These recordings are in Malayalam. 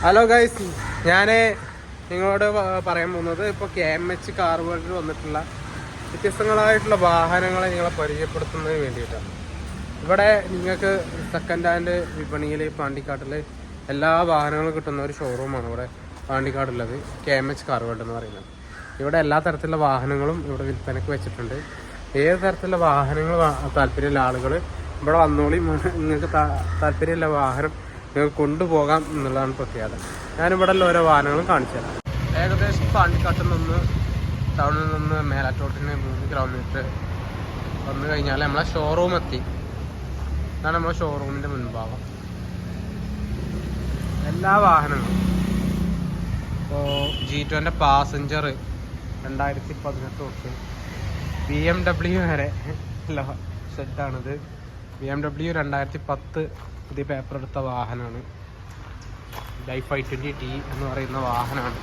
ഹലോ ഗൈസ് ഞാൻ നിങ്ങളോട് പറയാൻ പോകുന്നത് ഇപ്പോൾ കെ എം എച്ച് കാർ വേൾഡിൽ വന്നിട്ടുള്ള വ്യത്യസ്തങ്ങളായിട്ടുള്ള വാഹനങ്ങളെ നിങ്ങളെ പരിചയപ്പെടുത്തുന്നതിന് വേണ്ടിയിട്ടാണ്. ഇവിടെ നിങ്ങൾക്ക് സെക്കൻഡ് ഹാൻഡ് വിപണിയിൽ പാണ്ടിക്കാട്ടിൽ എല്ലാ വാഹനങ്ങളും കിട്ടുന്ന ഒരു ഷോറൂമാണ് ഇവിടെ പാണ്ടിക്കാടുള്ളത് K M H car world എന്ന് പറയുന്നത്. ഇവിടെ എല്ലാ തരത്തിലുള്ള വാഹനങ്ങളും ഇവിടെ വിൽപ്പനയ്ക്ക് വെച്ചിട്ടുണ്ട്. ഏത് തരത്തിലുള്ള വാഹനങ്ങൾ താല്പര്യമുള്ള ആളുകൾ ഇവിടെ വന്നോളി. നിങ്ങൾക്ക് താല്പര്യമുള്ള വാഹനം നിങ്ങൾക്ക് കൊണ്ടുപോകാം എന്നുള്ളതാണ് പ്രത്യേകത. ഞാനിവിടെ ഓരോ വാഹനങ്ങളും കാണിച്ചു തരാം. ഏകദേശം പാണ്ടിക്കാട്ടിൽ നിന്ന് ടൗണിൽ നിന്ന് മേലാറ്റോട്ടിന് മൂന്ന് കിലോമീറ്റർ വന്നു കഴിഞ്ഞാൽ നമ്മളെ ഷോറൂം എത്തി. ഇതാണ് നമ്മളെ ഷോറൂമിന്റെ മുൻഭാഗം. എല്ലാ വാഹനങ്ങളും. ഇപ്പോൾ ജി ടുവിന്റെ പാസഞ്ചർ രണ്ടായിരത്തി പതിനെട്ട് തൊട്ട് ബി എം ഡബ്ല്യു വരെ ഷെഡാണിത് ബി എം ഡബ്ല്യു രണ്ടായിരത്തി പത്ത് പുതിയ പേപ്പർ എടുത്ത വാഹനമാണ്. ലൈഫ് ഐ ട്വന്റി ടി എന്ന് പറയുന്ന വാഹനമാണ്.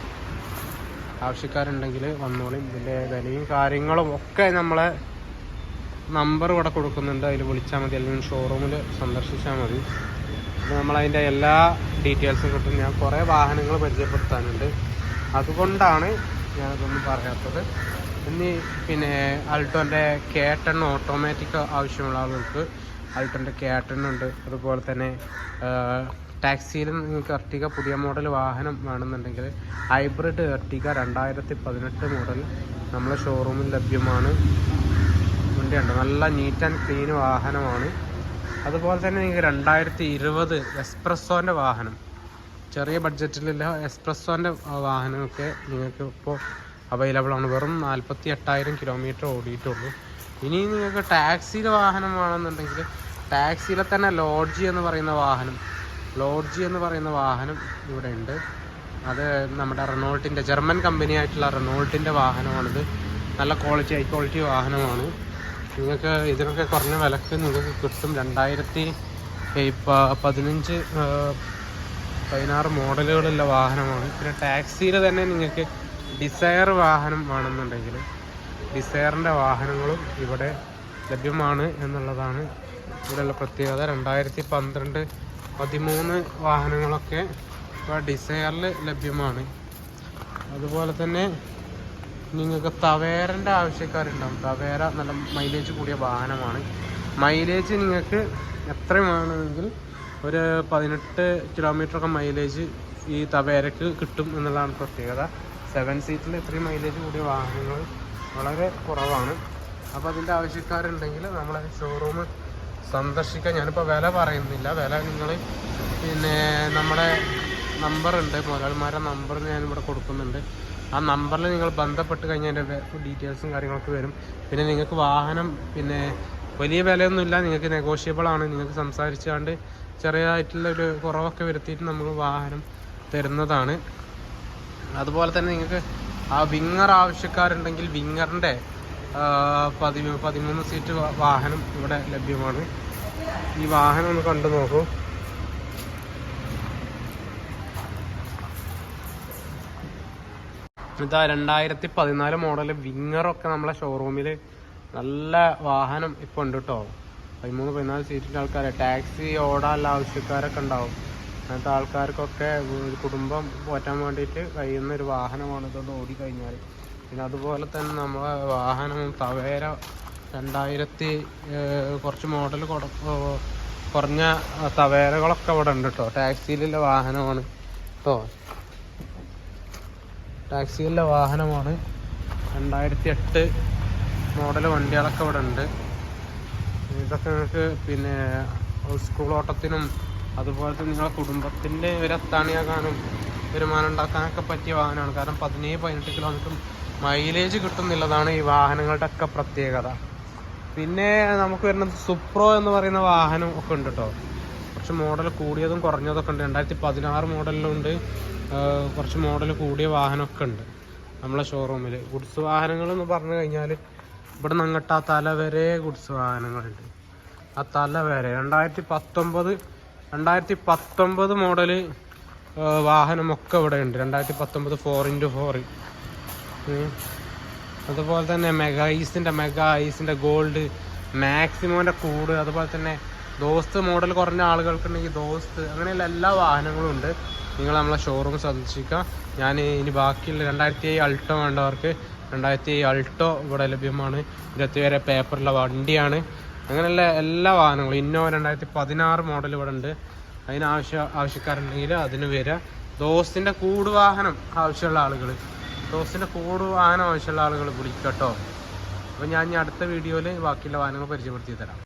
ആവശ്യക്കാരുണ്ടെങ്കിൽ വന്നോളും. ഇതിന്റെ വിലയും കാര്യങ്ങളും ഒക്കെ നമ്മളെ നമ്പർ ഇവിടെ കൊടുക്കുന്നുണ്ട്. അതിൽ വിളിച്ചാൽ മതി. അല്ലെങ്കിൽ ഷോറൂമിൽ സന്ദർശിച്ചാൽ മതി. നമ്മളതിന്റെ എല്ലാ ഡീറ്റെയിൽസും കിട്ടും. ഞാൻ കുറേ വാഹനങ്ങൾ പരിചയപ്പെടുത്താനുണ്ട്. അതുകൊണ്ടാണ് ഞാനതൊന്നും പറയാത്തത്. ഇനി പിന്നെ അൾട്ടോന്റെ കേട്ടൺ ഓട്ടോമാറ്റിക് ആവശ്യമുള്ള ആളുകൾക്ക് അൾട്ടോന്റെ ക്യാറ്റൺ ഉണ്ട്. അതുപോലെ തന്നെ ടാക്സിയിലും നിങ്ങൾക്ക് എർട്ടിക പുതിയ മോഡൽ വാഹനം വേണമെന്നുണ്ടെങ്കിൽ ഹൈബ്രിഡ് എർട്ടിക രണ്ടായിരത്തി പതിനെട്ട് മോഡൽ നമ്മളെ ഷോറൂമിൽ ലഭ്യമാണ്. വണ്ടിയുണ്ട് നല്ല നീറ്റ് ആൻഡ് ക്ലീൻ വാഹനമാണ്. അതുപോലെ തന്നെ നിങ്ങൾക്ക് രണ്ടായിരത്തി ഇരുപത് എക്സ്പ്രസ്സോന്റെ വാഹനം. ചെറിയ ബഡ്ജറ്റിലുള്ള എക്സ്പ്രസ്സോന്റെ വാഹനമൊക്കെ നിങ്ങൾക്ക് ഇപ്പോൾ അവൈലബിൾ ആണ്. വെറും നാൽപ്പത്തി എട്ടായിരം കിലോമീറ്റർ ഓടിയിട്ടുള്ളൂ. ഇനി നിങ്ങൾക്ക് ടാക്സിയിൽ വാഹനം വേണമെന്നുണ്ടെങ്കിൽ ടാക്സിയിലെ തന്നെ ലോഡ്ജി എന്ന് പറയുന്ന വാഹനം. ലോഡ്ജി എന്ന് പറയുന്ന വാഹനം ഇവിടെ ഉണ്ട്. അത് നമ്മുടെ റെനോൾട്ടിന്റെ ജർമ്മൻ കമ്പനി ആയിട്ടുള്ള റെനോൾട്ടിന്റെ വാഹനമാണിത്. നല്ല ക്വാളിറ്റി ഹൈ ക്വാളിറ്റി വാഹനമാണ്. നിങ്ങൾക്ക് ഇതിനൊക്കെ കുറഞ്ഞ വിലക്ക് നിങ്ങൾക്ക് കിട്ടും. രണ്ടായിരത്തി പതിനഞ്ച് പതിനാറ് മോഡലുകളുള്ള വാഹനമാണ്. പിന്നെ ടാക്സിയിൽ തന്നെ നിങ്ങൾക്ക് ഡിസയർ വാഹനം വേണമെന്നുണ്ടെങ്കിൽ ഡിസയറിന്റെ വാഹനങ്ങളും ഇവിടെ ലഭ്യമാണ് എന്നുള്ളതാണ് ഇവിടെയുള്ള പ്രത്യേകത രണ്ടായിരത്തി പന്ത്രണ്ട് പതിമൂന്ന് വാഹനങ്ങളൊക്കെ ഡിസയറിൽ ലഭ്യമാണ്. അതുപോലെ തന്നെ നിങ്ങൾക്ക് തവേരന്റെ ആവശ്യക്കാരുണ്ടാവും. തവേര നല്ല മൈലേജ് കൂടിയ വാഹനമാണ്. മൈലേജ് നിങ്ങൾക്ക് എത്ര വേണമെങ്കിൽ ഒരു പതിനെട്ട് കിലോമീറ്ററൊക്കെ മൈലേജ് ഈ തവേരക്ക് കിട്ടും എന്നുള്ളതാണ് പ്രത്യേകത. സെവൻ സീറ്റിൽ ഇത്രയും മൈലേജ് കൂടിയ വാഹനങ്ങൾ വളരെ കുറവാണ്. അപ്പോൾ അതിന്റെ ആവശ്യക്കാരുണ്ടെങ്കിൽ നമ്മളെ ഷോറൂം സന്ദർശിക്കാൻ ഞാനിപ്പോൾ വില പറയുന്നില്ല. വില നിങ്ങൾ പിന്നെ നമ്മുടെ നമ്പറുണ്ട് മുതലാളിമാരുടെ നമ്പർ ഞാനിവിടെ കൊടുക്കുന്നുണ്ട്. ആ നമ്പറിൽ നിങ്ങൾ ബന്ധപ്പെട്ട് കഴിഞ്ഞാൽ അതിന്റെ ഡീറ്റെയിൽസും കാര്യങ്ങളൊക്കെ വരും. പിന്നെ നിങ്ങൾക്ക് വാഹനം പിന്നെ വലിയ വിലയൊന്നുമില്ല നിങ്ങൾക്ക് നെഗോഷ്യബിൾ ആണ്. നിങ്ങൾക്ക് സംസാരിച്ചാണ്ട് ചെറിയതായിട്ടുള്ള ഒരു കുറവൊക്കെ വരുത്തിയിട്ട് നമ്മൾ വാഹനം തരുന്നതാണ്. അതുപോലെ തന്നെ നിങ്ങൾക്ക് ആ വിങ്ങർ ആവശ്യക്കാരുണ്ടെങ്കിൽ വിങ്ങറിന്റെ പതി പതിമൂന്ന് സീറ്റ് വാഹനം ഇവിടെ ലഭ്യമാണ്. ഈ വാഹനം ഒന്ന് കണ്ടു നോക്കൂ. ഇതാ രണ്ടായിരത്തി പതിനാല് മോഡൽ വിങ്ങറൊക്കെ നമ്മളെ ഷോറൂമിൽ നല്ല വാഹനം ഇപ്പോൾ ഉണ്ട് കേട്ടോ പതിമൂന്ന് പതിനാല് സീറ്റിന്റെ ആൾക്കാരെ. ടാക്സി ഓടാനുള്ള ആവശ്യക്കാരൊക്കെ ഉണ്ടാവും. അങ്ങനത്തെ ആൾക്കാർക്കൊക്കെ കുടുംബം പോറ്റാൻ വേണ്ടിയിട്ട് കഴിയുന്ന ഒരു വാഹനമാണ് ഇതൊന്ന് ഓടിക്കഴിഞ്ഞാൽ പിന്നെ അതുപോലെ തന്നെ നമ്മളെ വാഹനം തവേര രണ്ടായിരത്തി കുറച്ച് മോഡൽ കുറഞ്ഞ തവേരകളൊക്കെ അവിടെ ഉണ്ട് കേട്ടോ ടാക്സിയിലുള്ള വാഹനമാണ്. കേട്ടോ ടാക്സിയിലുള്ള വാഹനമാണ്. രണ്ടായിരത്തി എട്ട് മോഡൽ വണ്ടികളൊക്കെ അവിടെ ഉണ്ട്. ഇതൊക്കെ നിങ്ങൾക്ക് പിന്നെ സ്കൂൾ ഓട്ടത്തിനും അതുപോലെ തന്നെ നിങ്ങളെ കുടുംബത്തിന്റെ ഒരു അത്താണിയാക്കാനും വരുമാനം ഉണ്ടാക്കാനൊക്കെ പറ്റിയ വാഹനമാണ്. കാരണം പതിനേഴ് പതിനെട്ട് കിലോമീറ്റർ മൈലേജ് കിട്ടുന്നില്ലതാണ് ഈ വാഹനങ്ങളുടെ ഒക്കെ പ്രത്യേകത. പിന്നെ നമുക്ക് വരുന്നത് സുപ്രോ എന്ന് പറയുന്ന വാഹനം ഒക്കെ ഉണ്ട് കേട്ടോ കുറച്ച് മോഡൽ കൂടിയതും കുറഞ്ഞതൊക്കെ ഉണ്ട്. രണ്ടായിരത്തി പതിനാറ് മോഡലിലുണ്ട് കുറച്ച് മോഡൽ കൂടിയ വാഹനമൊക്കെ ഉണ്ട് നമ്മളെ ഷോറൂമിൽ ഗുഡ്സ് വാഹനങ്ങൾ എന്ന് പറഞ്ഞു കഴിഞ്ഞാൽ ഇവിടെ നിന്ന് അങ്ങോട്ട് ആ തല വരെ ഗുഡ്സ് വാഹനങ്ങളുണ്ട്. ആ തല വരെ. രണ്ടായിരത്തി പത്തൊമ്പത് രണ്ടായിരത്തി പത്തൊമ്പത് മോഡൽ വാഹനമൊക്കെ ഇവിടെ ഉണ്ട് രണ്ടായിരത്തി പത്തൊമ്പത് ഫോർ ഇന്റു ഫോർ അതുപോലെ തന്നെ മെഗാ ഐസിന്റെ മെഗാ ഐസിന്റെ ഗോൾഡ് മാക്സിമോന്റെ കൂട് അതുപോലെ തന്നെ ദോസ്ത് മോഡൽ കുറഞ്ഞ ആളുകൾക്കുണ്ടെങ്കിൽ ദോസ്ത് അങ്ങനെയുള്ള എല്ലാ വാഹനങ്ങളും ഉണ്ട്. നിങ്ങൾ നമ്മളെ ഷോറൂം സന്ദർശിക്കുക. ഞാൻ ഇനി ബാക്കിയുള്ള രണ്ടായിരത്തി ഏഴ് അൾട്ടോ വേണ്ടവർക്ക് രണ്ടായിരത്തി ഏഴ് അൾട്ടോ ഇവിടെ ലഭ്യമാണ്. ഇരുപത്തി വരെ പേപ്പറുള്ള വണ്ടിയാണ്. അങ്ങനെയുള്ള എല്ലാ വാഹനങ്ങളും ഇന്നോ രണ്ടായിരത്തി പതിനാറ് മോഡൽ ഇവിടെ ഉണ്ട്. അതിന് ആവശ്യ ആവശ്യക്കാരുണ്ടെങ്കിൽ അതിന് വരിക. ദോസ്തിന്റെ കൂട് വാഹനം ആവശ്യമുള്ള ആളുകൾ ദോസ്തിന്റെ കൂട് വാഹനം ആവശ്യമുള്ള ആളുകൾ വിളിക്കട്ടോ അപ്പോൾ ഞാൻ ഇനി അടുത്ത വീഡിയോയിൽ ബാക്കിയുള്ള വാഹനങ്ങൾ പരിചയപ്പെടുത്തി തരാം.